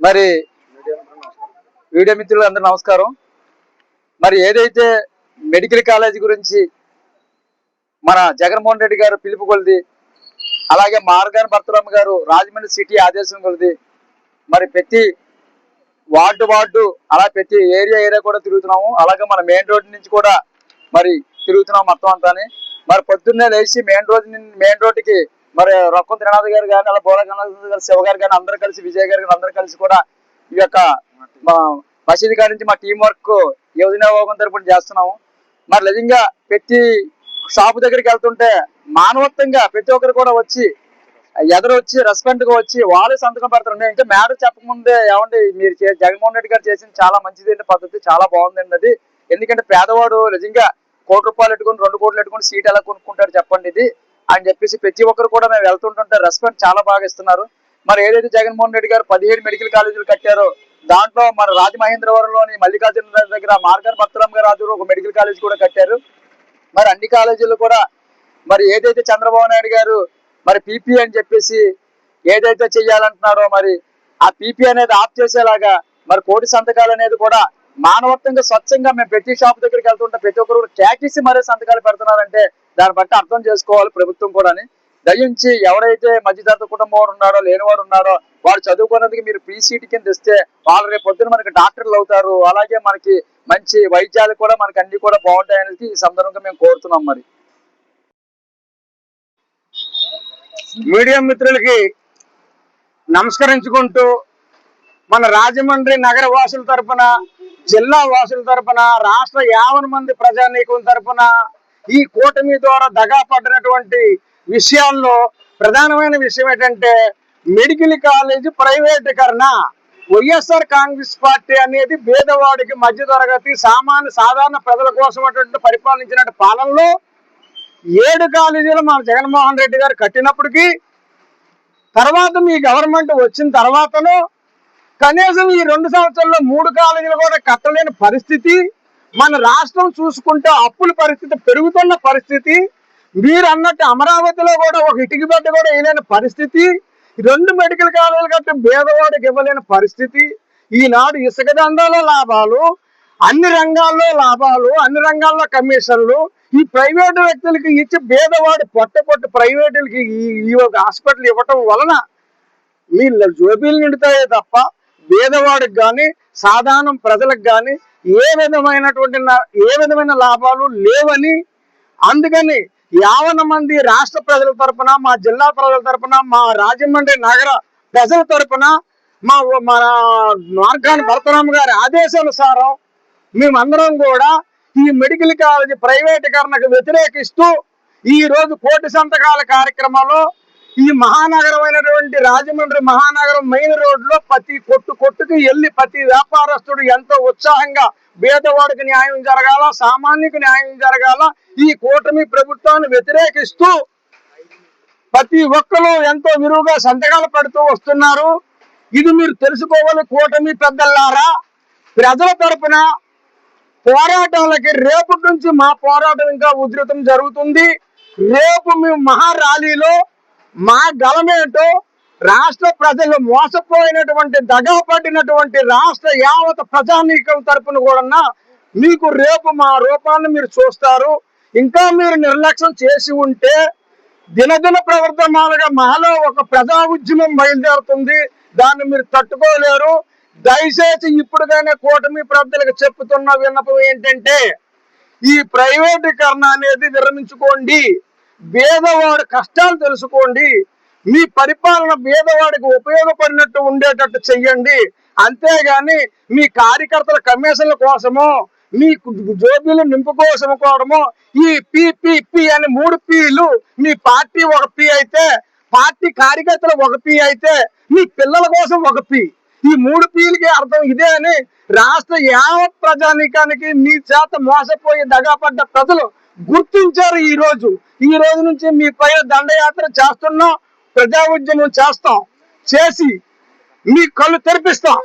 మరి వీడియో మిత్రులు అందరూ నమస్కారం. మరి ఏదైతే మెడికల్ కాలేజీ గురించి మన జగన్మోహన్ రెడ్డి గారు పిలుపు కొలిది అలాగే మార్గాన్ భర్తరామ్ గారు రాజమండ్రి సిటీ ఆదేశం కొలిది మరి ప్రతి వార్డు వార్డు అలా ప్రతి ఏరియా ఏరియా కూడా తిరుగుతున్నాము. అలాగే మన మెయిన్ రోడ్ నుంచి కూడా మరి తిరుగుతున్నాం మొత్తం అంతాని. మరి పొద్దున్నే లేచి మెయిన్ రోడ్ మెయిన్ రోడ్డుకి మరి రొక్కం త్రినాథ్ గారు కానీ అలా బోల గణనాథ్ గారు శివ గారు కానీ అందరూ కలిసి విజయ్ గారు కానీ అందరూ కలిసి కూడా ఈ యొక్క మా మసీదు కాడి నుంచి మా టీం వర్క్ యోజన యోగం తరపున చేస్తున్నాము. మరి నిజంగా ప్రతి షాపు దగ్గరికి వెళ్తుంటే మానవత్వంగా ప్రతి ఒక్కరు కూడా వచ్చి ఎదురు వచ్చి రెస్పెక్ట్గా వచ్చి వాళ్ళే సంతకం పెడతారు. నేను ఇంకా మ్యాటర్ చెప్పకముందే ఏమండి మీరు జగన్మోహన్ రెడ్డి గారు చేసిన చాలా మంచిది అండి పద్ధతి చాలా బాగుందండి అది ఎందుకంటే పేదవాడు నిజంగా కోటి రూపాయలు పెట్టుకుని రెండు కోట్లు పెట్టుకుని సీట్ ఎలా కొనుక్కుంటారు చెప్పండి ఇది. అని చెప్పేసి ప్రతి ఒక్కరు కూడా మేము వెళ్తుంటుంటే రెస్పాన్స్ చాలా బాగా ఇస్తున్నారు. మరి ఏదైతే జగన్మోహన్ రెడ్డి గారు పదిహేడు మెడికల్ కాలేజీలు కట్టారో దాంట్లో మన రాజమహేంద్రవరంలోని మల్లికార్జున దగ్గర మార్గర్ భక్తరామ్ గారు ఆధ్వర్యంలో ఒక మెడికల్ కాలేజ్ కూడా కట్టారు. మరి అన్ని కాలేజీలు కూడా మరి ఏదైతే చంద్రబాబు నాయుడు గారు మరి పీపీ అని చెప్పేసి ఏదైతే చెయ్యాలంటున్నారో మరి ఆ పీపీ అనేది ఆఫ్ చేసేలాగా మరి కోటి సంతకాలు అనేది కూడా మానవత్వంగా స్వచ్ఛంగా మేము ప్రతి షాప్ దగ్గరికి వెళ్తుంటే ప్రతి ఒక్కరు కూడా మరీ మరే సంతకాలు పెడుతున్నారంటే దాన్ని బట్టి అర్థం చేసుకోవాలి ప్రభుత్వం కూడా దయించి ఎవరైతే మధ్యతరగతి కుటుంబం వారు ఉన్నారో లేనివాడు ఉన్నారో వారు చదువుకున్నందుకు మీరు పీసీటీ కింద ఇస్తే వాళ్ళు రేపు పొద్దున మనకి డాక్టర్లు అవుతారు. అలాగే మనకి మంచి వైద్యాలు కూడా మనకి అన్ని కూడా బాగుంటాయి అనేది ఈ సందర్భంగా మేము కోరుతున్నాం మరి. మీడియా మిత్రులకి నమస్కరించుకుంటూ మన రాజమండ్రి నగర వాసుల తరపున జిల్లా వాసుల తరపున రాష్ట్ర యావన్ మంది ప్రజానీకం తరపున ఈ కూటమి ద్వారా దగా పడినటువంటి విషయాల్లో ప్రధానమైన విషయం ఏంటంటే మెడికల్ కాలేజ్ ప్రైవేటీకరణ. వైఎస్ఆర్ కాంగ్రెస్ పార్టీ అనేది భేదవాడికి మధ్య తరగతి సామాన్య సాధారణ ప్రజల కోసం అటువంటి పరిపాలించిన పాలనలో ఏడు కాలేజీలు మన జగన్మోహన్ రెడ్డి గారు కట్టినప్పటికీ తర్వాత మీ గవర్నమెంట్ వచ్చిన తర్వాతను కనీసం ఈ రెండు సంవత్సరాల్లో మూడు కాలేజీలు కూడా కట్టలేని పరిస్థితి మన రాష్ట్రం చూసుకుంటే అప్పుల పరిస్థితి పెరుగుతున్న పరిస్థితి మీరు అన్నట్టు అమరావతిలో కూడా ఒక ఇటుకి బెడ్డ కూడా వేయలేని పరిస్థితి ఈ రెండు మెడికల్ కాలేజీలు కట్టి భేదవాడికి ఇవ్వలేని పరిస్థితి ఈనాడు ఇసుక దందాలో లాభాలు అన్ని రంగాల్లో లాభాలు అన్ని రంగాల్లో కమిషన్లు ఈ ప్రైవేటు వ్యక్తులకి ఇచ్చి భేదవాడి పొట్ట పొట్ట ప్రైవేటులకి ఈ- ఈ ఒక హాస్పిటల్ ఇవ్వటం వలన వీళ్ళ జోబీలు నిండుతాయే తప్ప పేదవాడికి కానీ సాధారణ ప్రజలకు కానీ ఏ విధమైనటువంటి ఏ విధమైన లాభాలు లేవని అందుకని యావన మంది రాష్ట్ర ప్రజల తరపున మా జిల్లా ప్రజల తరపున మా రాజమండ్రి నగర ప్రజల తరపున మా మన మార్గాన్ని భరతరామ గారి ఆదేశానుసారం మేమందరం కూడా ఈ మెడికల్ కాలేజీ ప్రైవేటీకరణకు వ్యతిరేకిస్తూ ఈ రోజు కోటి సంతకాల కార్యక్రమంలో ఈ మహానగరమైనటువంటి రాజమండ్రి మహానగరం మెయిన్ రోడ్లో ప్రతి కొట్టు కొట్టుకు వెళ్ళి ప్రతి వ్యాపారస్తుడు ఎంతో ఉత్సాహంగా పేదవాడికి న్యాయం జరగాల సామాన్యకు న్యాయం జరగాల ఈ కూటమి ప్రభుత్వాన్ని వ్యతిరేకిస్తూ ప్రతి ఒక్కరు ఎంతో విరువుగా సంతకాలు పెడుతూ వస్తున్నారు. ఇది మీరు తెలుసుకోవాలి కూటమి పెద్దలారా ప్రజల తరపున పోరాటాలకి రేపటి నుంచి మా పోరాటం ఇంకా ఉధృతం జరుగుతుంది. రేపు మేము మహా ర్యాలీలో మా గలమేంటో రాష్ట్ర ప్రజలు మోసపోయినటువంటి దగా పడినటువంటి రాష్ట్ర యావత ప్రజానీకం తరపున కూడా మీకు రేపు మా రూపాన్ని మీరు చూస్తారు. ఇంకా మీరు నిర్లక్ష్యం చేసి ఉంటే దినదిన ప్రవర్తమానగా మాలో ఒక ప్రజా ఉద్యమం బయలుదేరుతుంది. దాన్ని మీరు తట్టుకోలేరు. దయచేసి ఇప్పుడుగానే కూటమి ప్రజలకు చెప్తున్న విన్నపం ఏంటంటే ఈ ప్రైవేటీకరణ అనేది విరమించుకోండి. పేదవాడి కష్టాలు తెలుసుకోండి. మీ పరిపాలన పేదవాడికి ఉపయోగపడినట్టు ఉండేటట్టు చెయ్యండి. అంతేగాని మీ కార్యకర్తల కమిషన్ల కోసమో మీ జోబీలు నింపుకోసముకోవడము ఈ పిపిపి అని మూడు పీలు మీ పార్టీ ఒక పి అయితే పార్టీ కార్యకర్తలు ఒక పి అయితే మీ పిల్లల కోసం ఒక పి. ఈ మూడు పీలకి అర్థం ఇదే అని రాష్ట్ర యావత్ ప్రజానీకానికి మీ చేత మోసపోయి దగాపడ్డ ప్రజలు గుర్తించారు ఈ రోజు. ఈ రోజు నుంచి మీ పైన దండయాత్ర చేస్తున్నాం ప్రజా ఉద్యమం చేస్తాం చేసి మీ కళ్ళు తెరిపిస్తాం.